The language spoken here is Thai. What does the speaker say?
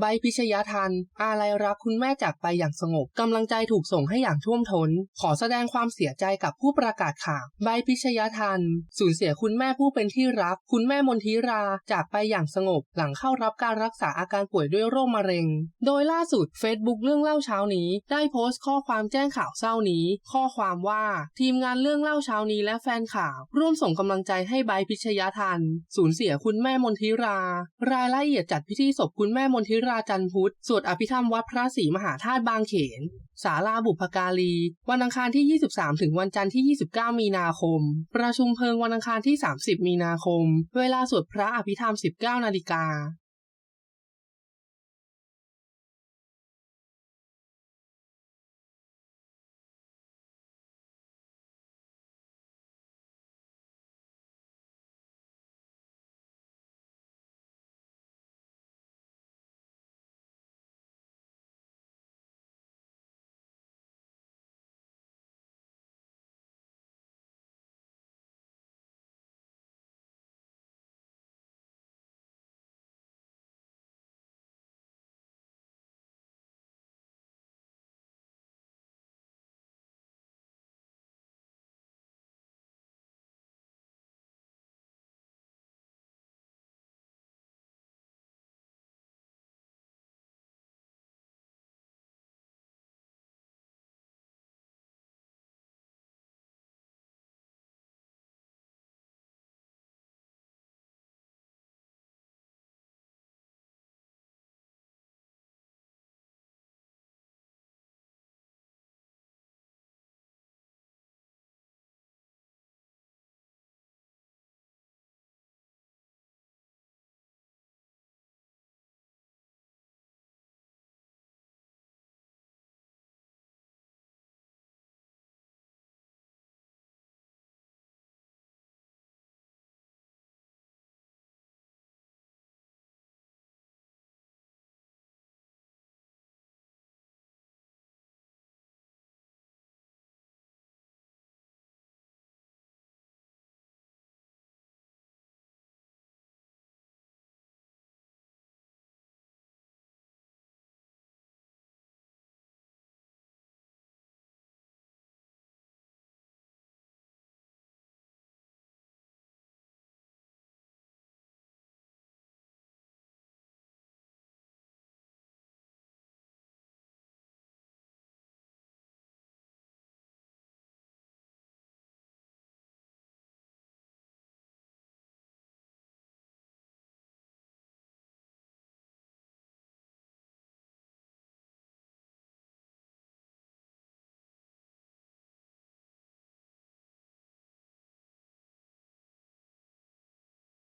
ใบพิชยทัน อาลัยรักคุณแม่จากไปอย่างสงบ กำลังใจถูกส่งให้อย่างท่วมท้น ขอแสดงความเสียใจกับผู้ประกาศข่าว ใบพิชยทัน สูญเสียคุณแม่ผู้เป็นที่รัก คุณแม่มนทิรา จากไปอย่างสงบ หลังเข้ารับการรักษาอาการป่วยด้วยโรคมะเร็ง โดยล่าสุด Facebook เรื่องเล่าเช้านี้ ได้โพสต์ข้อความแจ้งข่าวเศร้านี้ ข้อความว่า ทีมงานเรื่องเล่าเช้านี้และแฟนข่าว ร่วมส่งกำลังใจให้ใบพิชยทัน สูญเสียคุณแม่มนทิรา รายละเอียดจัดพิธีศพคุณแม่มนทิราจันพุทธสวดอภิธรรมวัดพระศรีมหาธาตุบางเขน ศาลาบุพการี วันอังคารที่ 23 ถึงวันจันทร์ที่ 29 มีนาคม ประชุมเพลิงวันอังคารที่ 30 มีนาคม เวลาสวดพระอภิธรรม 19 นาฬิกา